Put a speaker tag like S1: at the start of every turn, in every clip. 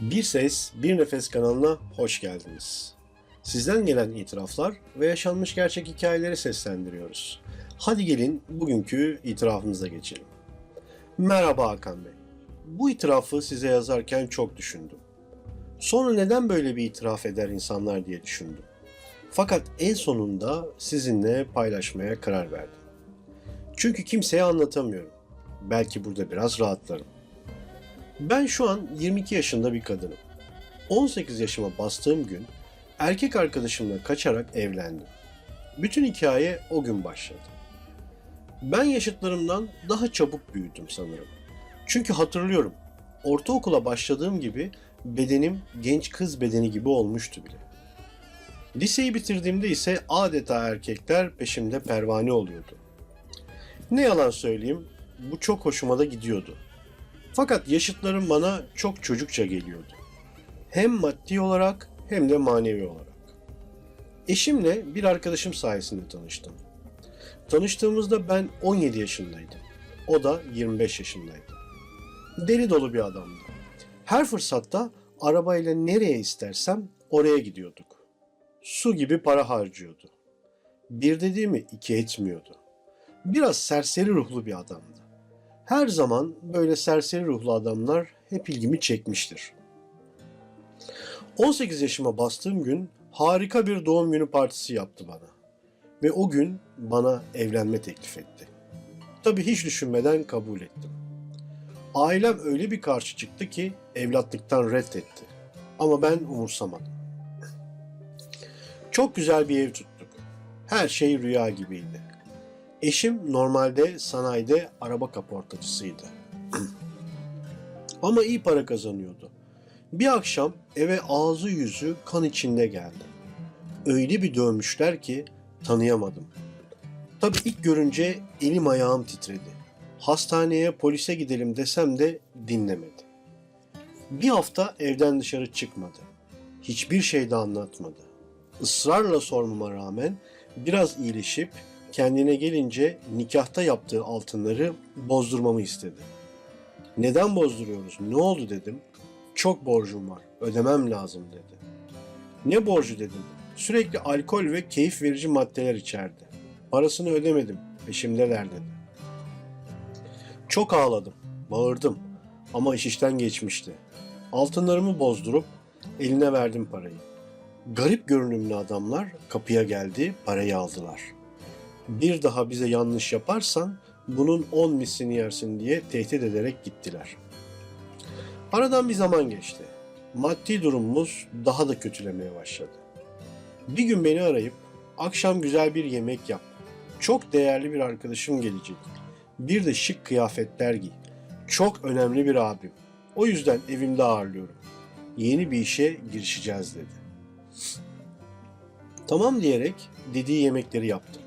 S1: Bir Ses, Bir Nefes kanalına hoş geldiniz. Sizden gelen itiraflar ve yaşanmış gerçek hikayeleri seslendiriyoruz. Hadi gelin bugünkü itirafımıza geçelim. Merhaba Hakan Bey. Bu itirafı size yazarken çok düşündüm. Sonra neden böyle bir itiraf eder insanlar diye düşündüm. Fakat en sonunda sizinle paylaşmaya karar verdim. Çünkü kimseye anlatamıyorum. Belki burada biraz rahatlarım. Ben şu an 22 yaşında bir kadınım. 18 yaşıma bastığım gün erkek arkadaşımla kaçarak evlendim. Bütün hikaye o gün başladı. Ben yaşıtlarımdan daha çabuk büyüdüm sanırım. Çünkü hatırlıyorum ortaokula başladığım gibi bedenim genç kız bedeni gibi olmuştu bile. Liseyi bitirdiğimde ise adeta erkekler peşimde pervane oluyordu. Ne yalan söyleyeyim bu çok hoşuma da gidiyordu. Fakat yaşıtlarım bana çok çocukça geliyordu. Hem maddi olarak hem de manevi olarak. Eşimle bir arkadaşım sayesinde tanıştım. Tanıştığımızda ben 17 yaşındaydım. O da 25 yaşındaydı. Deli dolu bir adamdı. Her fırsatta arabayla nereye istersem oraya gidiyorduk. Su gibi para harcıyordu. Bir dediğimi iki etmiyordu. Biraz serseri ruhlu bir adamdı. Her zaman böyle serseri ruhlu adamlar hep ilgimi çekmiştir. 18 yaşıma bastığım gün harika bir doğum günü partisi yaptı bana. Ve o gün bana evlenme teklif etti. Tabii hiç düşünmeden kabul ettim. Ailem öyle bir karşı çıktı ki evlatlıktan reddetti. Ama ben umursamadım. Çok güzel bir ev tuttuk. Her şey rüya gibiydi. Eşim normalde sanayide araba kaportacısıydı. Ama iyi para kazanıyordu. Bir akşam eve ağzı yüzü kan içinde geldi. Öyle bir dövmüşler ki tanıyamadım. Tabii ilk görünce elim ayağım titredi. Hastaneye polise gidelim desem de dinlemedi. Bir hafta evden dışarı çıkmadı. Hiçbir şey de anlatmadı. Israrla sormama rağmen biraz iyileşip kendine gelince nikahta yaptığı altınları bozdurmamı istedi. Neden bozduruyoruz? Ne oldu dedim. Çok borcum var. Ödemem lazım dedi. Ne borcu dedim. Sürekli alkol ve keyif verici maddeler içerdi. Parasını ödemedim. Peşimdeler dedi. Çok ağladım. Bağırdım. Ama iş işten geçmişti. Altınlarımı bozdurup eline verdim parayı. Garip görünümlü adamlar kapıya geldi, parayı aldılar. Bir daha bize yanlış yaparsan bunun on mislini yersin diye tehdit ederek gittiler. Aradan bir zaman geçti. Maddi durumumuz daha da kötülemeye başladı. Bir gün beni arayıp akşam güzel bir yemek yap. Çok değerli bir arkadaşım gelecek. Bir de şık kıyafetler giy. Çok önemli bir abim. O yüzden evimde ağırlıyorum. Yeni bir işe girişeceğiz dedi. Tamam diyerek dediği yemekleri yaptım.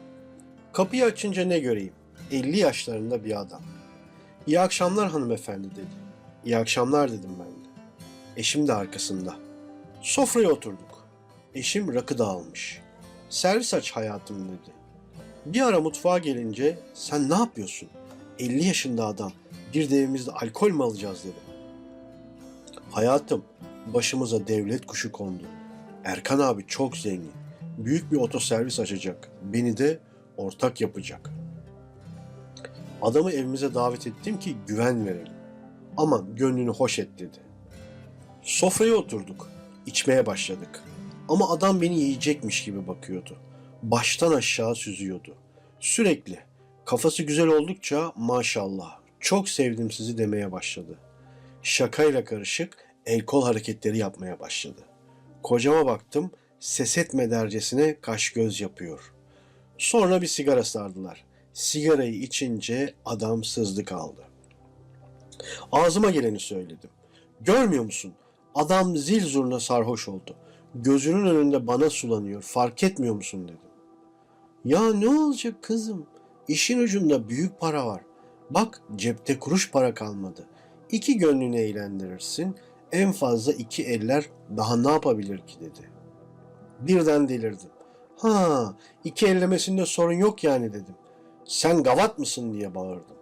S1: Kapıyı açınca ne göreyim? 50 yaşlarında bir adam. İyi akşamlar hanımefendi dedi. İyi akşamlar dedim ben de. Eşim de arkasında. Sofraya oturduk. Eşim rakı da almış. Servis aç hayatım dedi. Bir ara mutfağa gelince sen ne yapıyorsun? 50 yaşında adam. Bir de evimizde alkol mü alacağız dedim. Hayatım başımıza devlet kuşu kondu. Erkan abi çok zengin. Büyük bir otoservis açacak. Beni de ortak yapacak. Adamı evimize davet ettim ki güven verelim. Ama gönlünü hoş et dedi. Sofraya oturduk. İçmeye başladık. Ama adam beni yiyecekmiş gibi bakıyordu. Baştan aşağı süzüyordu. Sürekli. Kafası güzel oldukça maşallah çok sevdim sizi demeye başladı. Şakayla karışık el kol hareketleri yapmaya başladı. Kocama baktım ses etme dercesine kaş göz yapıyor. Sonra bir sigara sardılar. Sigarayı içince adam sızdı kaldı. Ağzıma geleni söyledim. Görmüyor musun? Adam zil zurna sarhoş oldu. Gözünün önünde bana sulanıyor. Fark etmiyor musun dedim. Ya ne olacak kızım? İşin ucunda büyük para var. Bak cepte kuruş para kalmadı. İki gönlünü eğlendirirsin. En fazla iki eller daha ne yapabilir ki dedi. Birden delirdim. Ha iki ellemesinde sorun yok yani dedim. Sen gavat mısın diye bağırdım.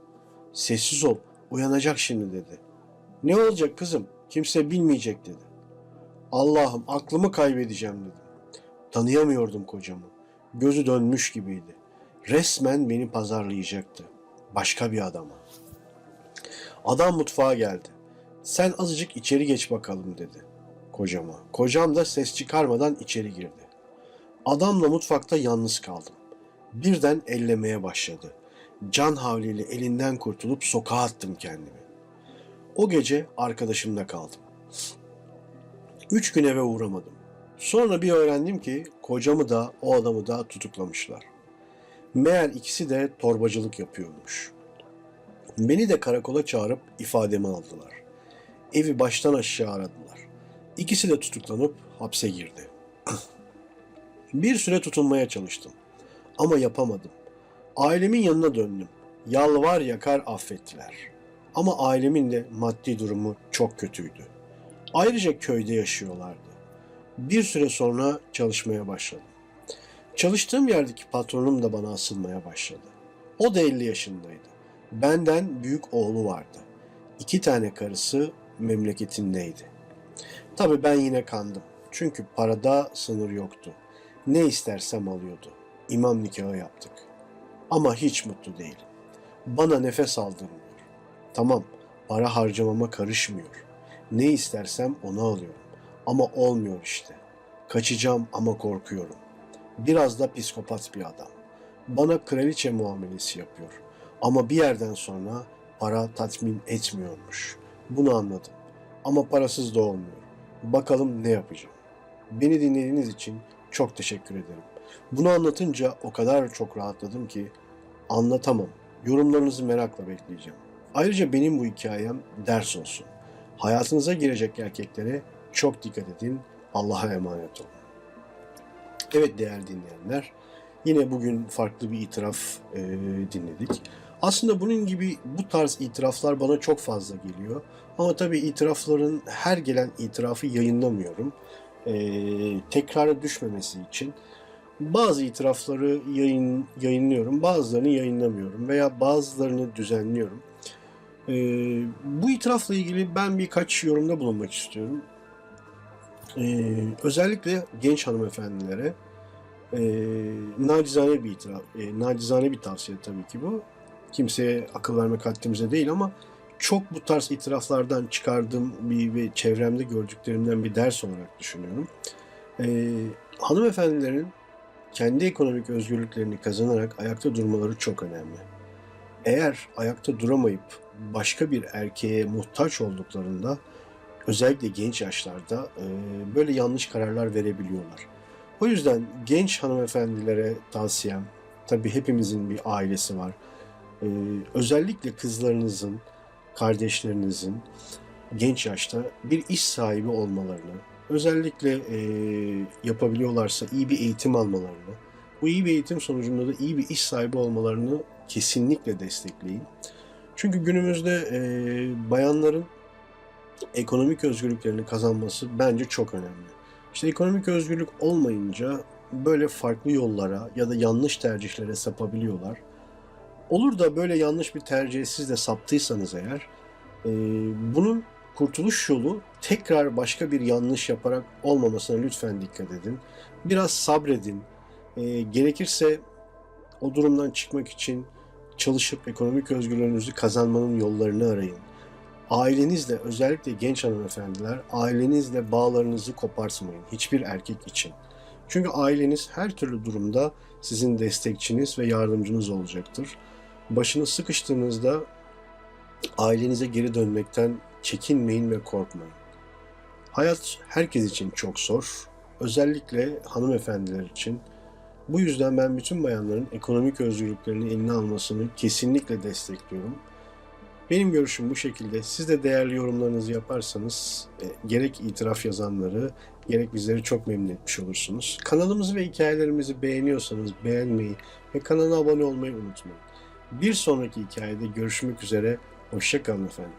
S1: Sessiz ol, uyanacak şimdi dedi. Ne olacak kızım, kimse bilmeyecek dedi. Allah'ım aklımı kaybedeceğim dedim. Tanıyamıyordum kocamı. Gözü dönmüş gibiydi. Resmen beni pazarlayacaktı. Başka bir adama. Adam mutfağa geldi. Sen azıcık içeri geç bakalım dedi kocama. Kocam da ses çıkarmadan içeri girdi. Adamla mutfakta yalnız kaldım. Birden ellemeye başladı. Can havliyle elinden kurtulup sokağa attım kendimi. O gece arkadaşımla kaldım. Üç gün eve uğramadım. Sonra bir öğrendim ki kocamı da o adamı da tutuklamışlar. Meğer ikisi de torbacılık yapıyormuş. Beni de karakola çağırıp ifademi aldılar. Evi baştan aşağı aradılar. İkisi de tutuklanıp hapse girdi. bir süre tutunmaya çalıştım. Ama yapamadım. Ailemin yanına döndüm. Yalvar yakar affettiler. Ama ailemin de maddi durumu çok kötüydü. Ayrıca köyde yaşıyorlardı. Bir süre sonra çalışmaya başladım. Çalıştığım yerdeki patronum da bana asılmaya başladı. O da 50 yaşındaydı. Benden büyük oğlu vardı. İki tane karısı memleketindeydi. Tabii ben yine kandım. Çünkü parada sınır yoktu. Ne istersem alıyordu. İmam nikahı yaptık. Ama hiç mutlu değilim. Bana nefes aldırmıyor. Tamam, para harcamama karışmıyor. Ne istersem onu alıyorum. Ama olmuyor işte. Kaçacağım ama korkuyorum. Biraz da psikopat bir adam. Bana kraliçe muamelesi yapıyor. Ama bir yerden sonra para tatmin etmiyormuş. Bunu anladım. Ama parasız da olmuyor. Bakalım ne yapacağım. Beni dinlediğiniz için çok teşekkür ederim. Bunu anlatınca o kadar çok rahatladım ki anlatamam. Yorumlarınızı merakla bekleyeceğim. Ayrıca benim bu hikayem ders olsun. Hayatınıza girecek erkeklere çok dikkat edin. Allah'a emanet olun. Evet değerli dinleyenler, yine bugün farklı bir itiraf e, dinledik. Aslında bunun gibi bu tarz itiraflar bana çok fazla geliyor. Ama tabii itirafların her gelen itirafı yayınlamıyorum. E, tekrara düşmemesi için bazı itirafları yayın yayınlıyorum, bazılarını yayınlamıyorum veya bazılarını düzenliyorum. E, bu itirafla ilgili ben birkaç yorumda bulunmak istiyorum. E, özellikle genç hanımefendilere e, nacizane bir itiraf, e, nacizane bir tavsiye tabii ki bu. Kimseye akıl vermek haddimize değil ama çok bu tarz itiraflardan çıkardığım bir ve çevremde gördüklerimden bir ders olarak düşünüyorum. E, hanımefendilerin kendi ekonomik özgürlüklerini kazanarak ayakta durmaları çok önemli. Eğer ayakta duramayıp başka bir erkeğe muhtaç olduklarında özellikle genç yaşlarda e, böyle yanlış kararlar verebiliyorlar. O yüzden genç hanımefendilere tavsiyem, tabii hepimizin bir ailesi var. E, özellikle kızlarınızın, kardeşlerinizin genç yaşta bir iş sahibi olmalarını, özellikle e, yapabiliyorlarsa iyi bir eğitim almalarını, bu iyi bir eğitim sonucunda da iyi bir iş sahibi olmalarını kesinlikle destekleyin. Çünkü günümüzde e, bayanların ekonomik özgürlüklerini kazanması bence çok önemli. İşte ekonomik özgürlük olmayınca böyle farklı yollara ya da yanlış tercihlere sapabiliyorlar. Olur da böyle yanlış bir tercihe siz de saptıysanız eğer, e, bunun kurtuluş yolu tekrar başka bir yanlış yaparak olmamasına lütfen dikkat edin. Biraz sabredin. E, gerekirse o durumdan çıkmak için çalışıp ekonomik özgürlüğünüzü kazanmanın yollarını arayın. Ailenizle özellikle genç hanımefendiler ailenizle bağlarınızı kopartmayın hiçbir erkek için. Çünkü aileniz her türlü durumda sizin destekçiniz ve yardımcınız olacaktır. Başınız sıkıştığınızda ailenize geri dönmekten çekinmeyin ve korkmayın. Hayat herkes için çok zor. Özellikle hanımefendiler için. Bu yüzden ben bütün bayanların ekonomik özgürlüklerini eline almasını kesinlikle destekliyorum. Benim görüşüm bu şekilde. Siz de değerli yorumlarınızı yaparsanız e, gerek itiraf yazanları gerek bizleri çok memnun etmiş olursunuz. Kanalımızı ve hikayelerimizi beğeniyorsanız beğenmeyi ve kanala abone olmayı unutmayın. Bir sonraki hikayede görüşmek üzere. Hoşçakalın efendim.